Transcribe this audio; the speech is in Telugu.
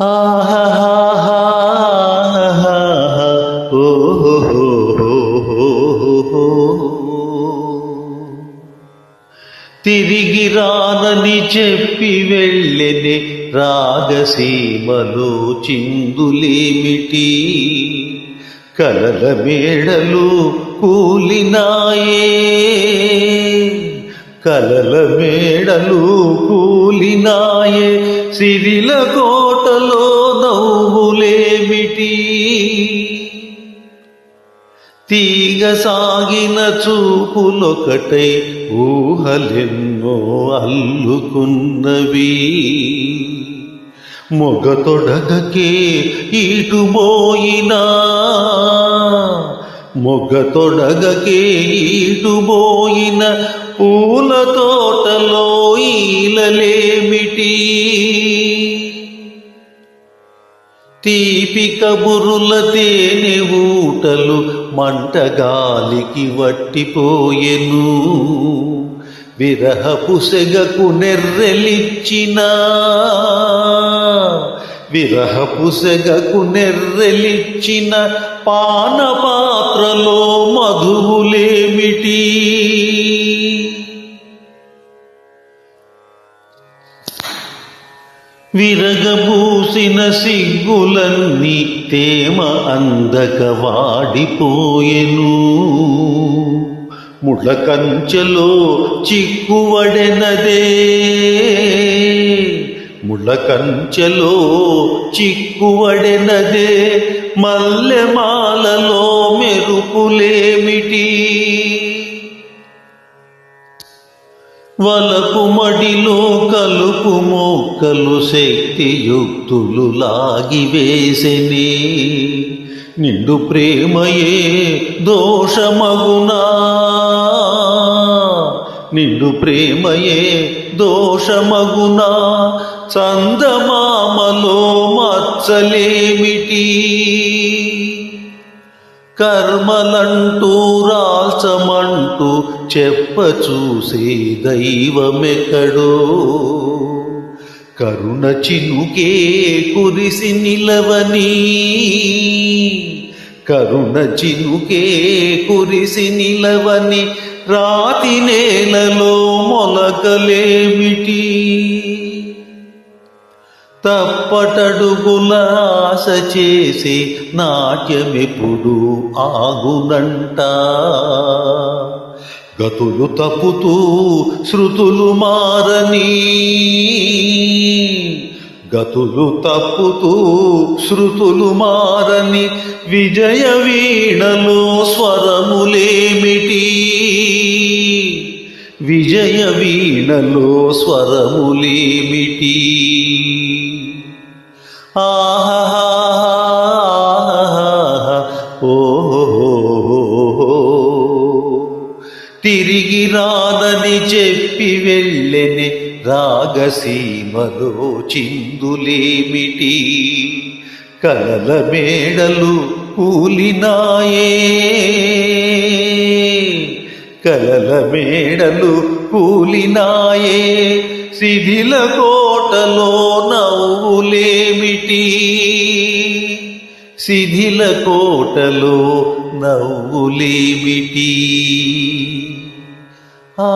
తిరిగి రానని చెప్పి వెళ్ళెని రాగసీమలో చిందులేమిటి? కలల మేడలు కూలినాయే. కలల మేడలు కూలినాయే సిరిల కోటలో నవ్వులేమిటి? తీగ సాగిన చూపులొకటై ఊహలెన్నో అల్లుకున్నవి. మొగ తొడగకే ఇటుబోయినా ఈటుబోయిన పూల తోటలో ఈలలేమిటి? తీపి కబురుల తేనె ఊటలు మంటగాలికి వట్టిపోయెను. విరహపు సెగకు నెర్రెలిచ్చిన విరహపు సెగకు నెర్రెలిచ్చిన పానపాత్రలో మధువులేమిటి? విరగబూసిన సిగ్గులన్నీ తేమ అందక వాడిపోయెను. ముళ్ళకంచెలో చిక్కువడెనదే. ముళ్ళకంచెలో చిక్కువడెనదే మల్లెమాలలో మెరుపులేమిటి? వలపు మడిలో కలుపు మోక్కలు శక్తియుక్తులు లాగివేసెని. నిండు ప్రేమయే దోషమగునా? నిండు ప్రేమయే దోషమగునా? చందమామలో మచ్చలేమిటి కర్మలంటూ రాల్చమంటూ చెప్ప చూసే దైవమెక్కడో? కరుణ చినుకే కురిసి నిలవని? కరుణ చినుకే కురిసి నిలవని? రాతి నేలలో మొలకలేమిటి? తప్పటడుగుల ఆశ చేసి నాట్యమెప్పుడు ఆగునంట. గతులు తప్పుతూ శృతులు మారని. గతులు తప్పుతూ శృతులు మారని. విజయ వీణలో స్వరములేమిటి? విజయ వీణలో స్వరములేమిటి? ఆహా తిరిగి రాదని చెప్పి వెళ్ళెని రాగసీమలో చిందులేమిటి? కలల మేడలు కూలినాయే కలల మేడలు కూలినాయే శిథిల కోటలో నవ్వులేమిటి శిథిల కోటలో నవ్వులేమిటి? ఆ